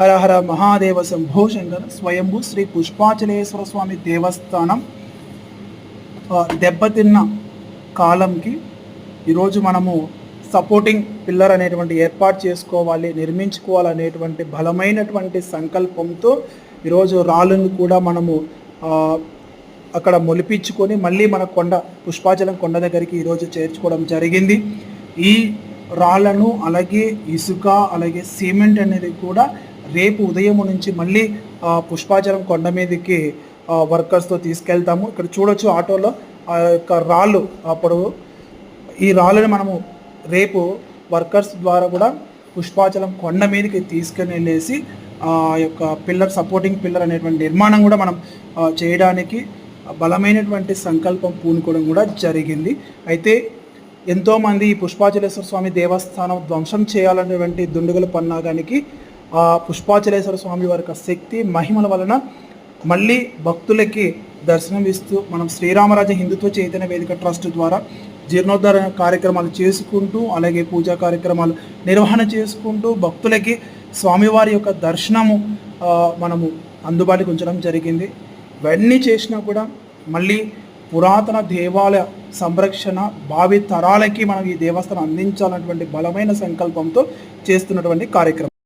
హరహర మహాదేవ శంభో శంకర స్వయంభూ శ్రీ పుష్పాచలేశ్వర స్వామి దేవస్థానం. దెబ్బతిన్న కాలంకి ఈరోజు మనము సపోర్టింగ్ పిల్లర్ అనేటువంటి ఏర్పాటు చేసుకోవాలి నిర్మించుకోవాలనేటువంటి బలమైనటువంటి సంకల్పంతో ఈరోజు రాళ్ళను కూడా మనము అక్కడ మొలిపించుకొని మళ్ళీ మన కొండ పుష్పాచలం కొండ దగ్గరికి ఈరోజు చేర్చుకోవడం జరిగింది. ఈ రాళ్ళను అలాగే ఇసుక అలాగే సిమెంట్ అనేది కూడా రేపు ఉదయం నుంచి మళ్ళీ పుష్పాచలం కొండ మీదకి వర్కర్స్తో తీసుకెళ్తాము. ఇక్కడ చూడొచ్చు ఆటోలో ఆ యొక్క రాళ్ళు అప్పుడు. ఈ రాళ్ళని మనము రేపు వర్కర్స్ ద్వారా కూడా పుష్పాచలం కొండ మీదకి తీసుకుని వెళ్ళేసి ఆ యొక్క పిల్లర్ సపోర్టింగ్ పిల్లర్ అనేటువంటి నిర్మాణం కూడా మనం చేయడానికి బలమైనటువంటి సంకల్పం పూనుకోవడం కూడా జరిగింది. అయితే ఎంతోమంది ఈ పుష్పాచలేశ్వర స్వామి దేవస్థానం ధ్వంసం చేయాలనేటువంటి దుండుగల పన్నాగానికి ఆ పుష్పాచలేశ్వర స్వామి వారి యొక్క శక్తి మహిమల వలన మళ్ళీ భక్తులకి దర్శనం ఇస్తూ మనం శ్రీరామరాజ హిందుత్వ చైతన్య వేదిక ట్రస్ట్ ద్వారా జీర్ణోద్ధరణ కార్యక్రమాలు చేసుకుంటూ అలాగే పూజా కార్యక్రమాలు నిర్వహణ చేసుకుంటూ భక్తులకి స్వామివారి యొక్క దర్శనము మనము అందుబాటుకి ఉంచడం జరిగింది. ఇవన్నీ చేసినా కూడా మళ్ళీ పురాతన దేవాలయ సంరక్షణ భావి తరాలకి మనం ఈ దేవస్థానం అందించాలన్నటువంటి బలమైన సంకల్పంతో చేస్తున్నటువంటి కార్యక్రమం.